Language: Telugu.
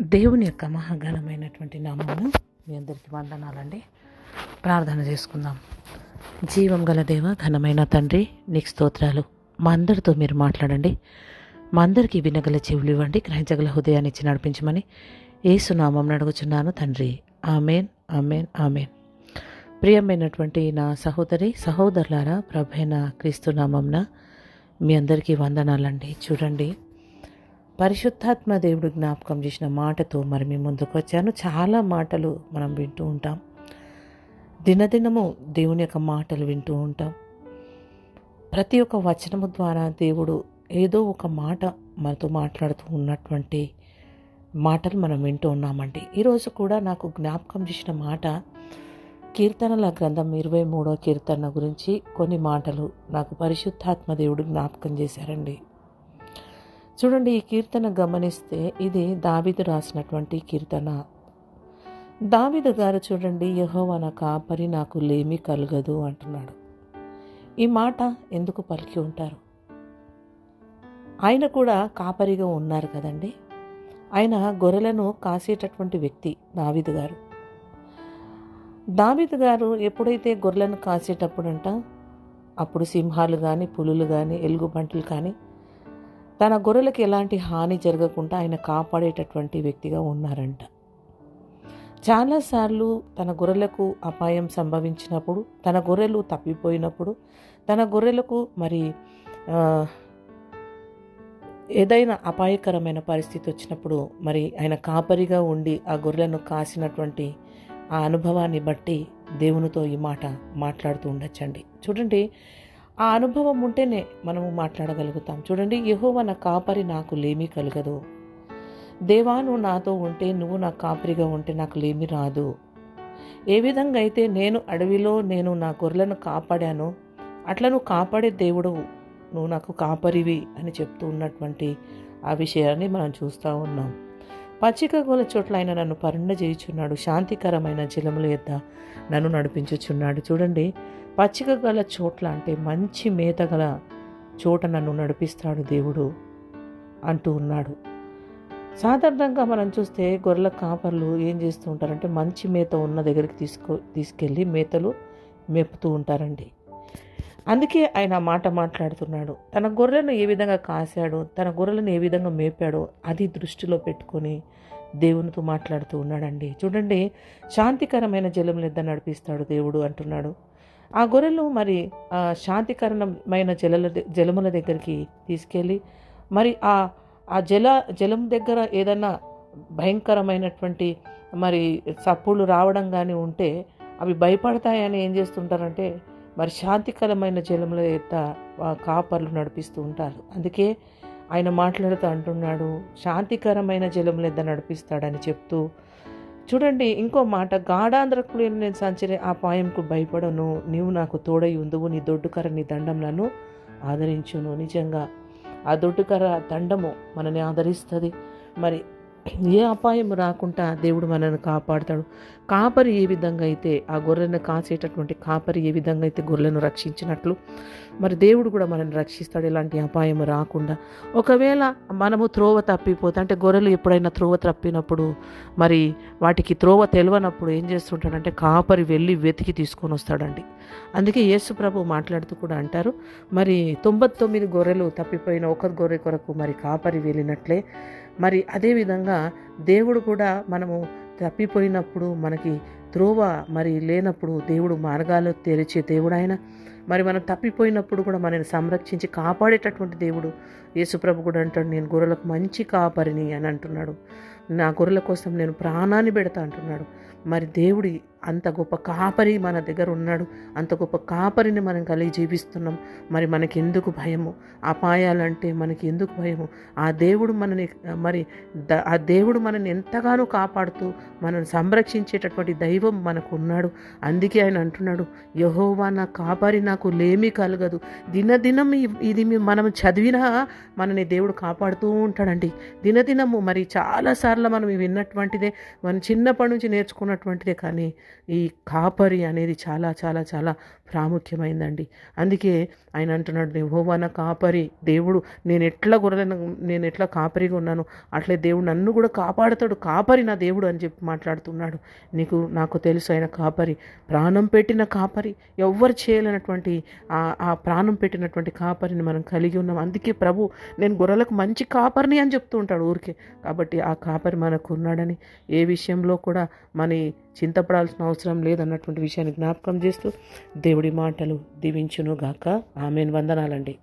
దేవుని యొక్క మహాగణమైనటువంటి నామము మీ అందరికీ వందనాలండి. ప్రార్థన చేసుకుందాం. జీవం గల దేవ ఘనమైన తండ్రి నీకు స్తోత్రాలు. మా అందరితో మీరు మాట్లాడండి. మా అందరికీ వినగల చెవులు ఇవ్వండి. గ్రహించగల హృదయాన్ని ఇచ్చి నడిపించమని ఏసునామం అడుగుచున్నాను తండ్రి. Amen amen amen. ప్రియమైనటువంటి నా సహోదరి సహోదరులారా ప్రభైన క్రీస్తు నామంన మీ అందరికీ వందనాలండి. చూడండి. పరిశుద్ధాత్మ దేవుడు జ్ఞాపకం చేసిన మాటతో మరి మీ ముందుకు వచ్చాను. చాలా మాటలు మనం వింటూ ఉంటాం. దినదినము దేవుని యొక్క మాటలు వింటూ ఉంటాం. ప్రతి ఒక్క వచనము ద్వారా దేవుడు ఏదో ఒక మాట మనతో మాట్లాడుతూ ఉన్నటువంటి మాటలు మనం వింటూ ఉన్నామండి. ఈరోజు కూడా నాకు జ్ఞాపకం చేసిన మాట కీర్తనల గ్రంథం ఇరవై మూడో కీర్తన గురించి కొన్ని మాటలు నాకు పరిశుద్ధాత్మ దేవుడు జ్ఞాపకం చేశారండి. చూడండి ఈ కీర్తన గమనిస్తే ఇది దావిదు రాసినటువంటి కీర్తన. దావిదు గారు చూడండి యహోవా నా కాపరి నాకు లేమి కలగదు అంటున్నాడు. ఈ మాట ఎందుకు పలికి ఉంటారు? ఆయన కూడా కాపరిగా ఉన్నారు కదండి. ఆయన గొర్రెలను కాసేటటువంటి వ్యక్తి దావిదు గారు. దావిదు గారు ఎప్పుడైతే గొర్రెలను కాసేటప్పుడంట అప్పుడు సింహాలు కానీ పులులు కానీ ఎలుగుబంటులు కానీ తన గొర్రెలకు ఎలాంటి హాని జరగకుండా ఆయన కాపాడేటటువంటి వ్యక్తిగా ఉన్నారంట. చాలాసార్లు తన గొర్రెలకు అపాయం సంభవించినప్పుడు తన గొర్రెలు తప్పిపోయినప్పుడు తన గొర్రెలకు మరి ఏదైనా అపాయకరమైన పరిస్థితి వచ్చినప్పుడు మరి ఆయన కాపరిగా ఉండి ఆ గొర్రెలను కాసినటువంటి ఆ అనుభవాన్ని బట్టి దేవునితో ఈ మాట మాట్లాడుతూ ఉండొచ్చండి. చూడండి ఆ అనుభవం ఉంటేనే మనము మాట్లాడగలుగుతాం. చూడండి యహోవ నా కాపరి నాకు లేమి కలగదు. దేవా నువ్వు నాతో ఉంటే నువ్వు నా కాపరిగా ఉంటే నాకు లేమి రాదు. ఏ విధంగా అయితే నేను అడవిలో నేను నా గొర్రెలను కాపాడానో అట్లా నువ్వు కాపాడే దేవుడు నువ్వు నాకు కాపరివి అని చెప్తూ ఉన్నటువంటి ఆ విషయాన్ని మనం చూస్తూ ఉన్నాం. పచ్చిక గోల చోట్ల ఆయన నన్ను పరుండ చేయుచున్నాడు శాంతికరమైన జలముల యొద్ద నన్ను నడిపించుచున్నాడు. చూడండి పచ్చిక గల చోట్ల అంటే మంచి మేత గల చోట నన్ను నడిపిస్తాడు దేవుడు అంటూ ఉన్నాడు. సాధారణంగా మనం చూస్తే గొర్రెల కాపర్లు ఏం చేస్తూ ఉంటారంటే మంచి మేత ఉన్న దగ్గరికి తీసుకో తీసుకెళ్ళి మేతలు మేపుతూ ఉంటారండి. అందుకే ఆయన మాట మాట్లాడుతున్నాడు. తన గొర్రెలను ఏ విధంగా కాశాడు తన గొర్రెలను ఏ విధంగా మేపాడో అది దృష్టిలో పెట్టుకొని దేవునితో మాట్లాడుతూ ఉన్నాడండి. చూడండి శాంతికరమైన జలం జలములెద్ద నడిపిస్తాడు దేవుడు అంటున్నాడు. ఆ గొర్రెలు మరి శాంతికరణమైన జలల జలముల దగ్గరికి తీసుకెళ్ళి మరి ఆ ఆ జల జలం దగ్గర ఏదన్నా భయంకరమైనటువంటి మరి సప్పులు రావడం కానీ ఉంటే అవి భయపడతాయని ఏం చేస్తుంటారంటే మరి శాంతికరమైన జలముల ఎత్త కాపర్లు నడిపిస్తూ ఉంటారు. అందుకే ఆయన మాట్లాడుతూ అంటున్నాడు శాంతికరమైన జలముల ఎద్ద నడిపిస్తాడని చెప్తూ చూడండి ఇంకో మాట గాఢాంధ్రకు నేను సంచరి ఆ పాయంకు భయపడను. నీవు నాకు తోడై ఉందువు నీ దొడ్డుకర నీ దండంలను ఆదరించును. నిజంగా ఆ దొడ్డుకర దండము మనని ఆదరిస్తుంది. మరి ఏ అపాయం రాకుండా దేవుడు మనల్ని కాపాడుతాడు. కాపరి ఏ విధంగా అయితే ఆ గొర్రెను కాసేటటువంటి కాపరి ఏ విధంగా అయితే గొర్రెలను రక్షించినట్లు మరి దేవుడు కూడా మనల్ని రక్షిస్తాడు. ఎలాంటి అపాయం రాకుండా ఒకవేళ మనము త్రోవ తప్పిపోతే అంటే గొర్రెలు ఎప్పుడైనా త్రోవ తప్పినప్పుడు మరి వాటికి త్రోవ తెలియనప్పుడు ఏం చేస్తుంటాడంటే కాపరి వెళ్ళి వెతికి తీసుకొని వస్తాడండి. అందుకే యేసు ప్రభు మాట్లాడుతూ కూడా అంటారు మరి తొంభై తొమ్మిది గొర్రెలు తప్పిపోయిన ఒక గొర్రె కొరకు మరి కాపరి వెళ్ళినట్లే మరి అదేవిధంగా దేవుడు కూడా మనము తప్పిపోయినప్పుడు మనకి త్రోవ మరి లేనప్పుడు దేవుడు మార్గాలు తెరిచే దేవుడు ఆయన మరి మనం తప్పిపోయినప్పుడు కూడా మనల్ని సంరక్షించి కాపాడేటటువంటి దేవుడు యేసుప్రభు కూడా అంటాడు నేను గొర్రెలకు మంచి కాపరిని అని అంటున్నాడు. నా గొర్రెల కోసం నేను ప్రాణాన్ని పెడతా అంటున్నాడు. మరి దేవుడి అంత గొప్ప కాపరి మన దగ్గర ఉన్నాడు. అంత గొప్ప కాపరిని మనం కలిగి జీవిస్తున్నాం. మరి మనకి ఎందుకు భయము? అపాయాలంటే మనకి ఎందుకు భయము? ఆ దేవుడు మనని మరి ద- ఆ దేవుడు మనని ఎంతగానో కాపాడుతూ మనల్ని సంరక్షించేటటువంటి దైవం మనకు ఉన్నాడు అందుకే ఆయన అంటున్నాడు యహోవా నా కాపరి నాకు లేమి కలగదు. దినదినం ఇది మనం చదివినా మనని దేవుడు కాపాడుతూ ఉంటాడండి. దినదినము మరి చాలాసార్లు మనం విన్నటువంటిదే మనం చిన్నప్పటి నుంచి నేర్చుకున్నటువంటిదే కానీ ఈ కాపరి అనేది చాలా చాలా చాలా ప్రాముఖ్యమైందండి. అందుకే ఆయన అంటున్నాడు యెహోవా నా కాపరి. దేవుడు నేను ఎట్లా గొర్రెలను నేను ఎట్లా కాపరిగా ఉన్నాను అట్లే దేవుడు నన్ను కూడా కాపాడుతాడు. కాపరి నా దేవుడు అని చెప్పి మాట్లాడుతున్నాడు. నీకు నాకు తెలుసు ఆయన కాపరి. ప్రాణం పెట్టిన కాపరి. ఎవ్వరు చేయలేనటువంటి ఆ ప్రాణం పెట్టినటువంటి కాపరిని మనం కలిగి ఉన్నాం. అందుకే ప్రభు నేను గొర్రెలకు మంచి కాపరిని అని చెప్తూ ఉంటాడు ఊరికే. కాబట్టి ఆ కాపరి మనకు ఉన్నాడని ఏ విషయంలో కూడా మన చింతపడాల్సిన అవసరం లేదన్నటువంటి విషయాన్ని జ్ఞాపకం చేస్తూ దేవుడి మాటలు దీవించును గాక ఆమెను. వందనాలండి.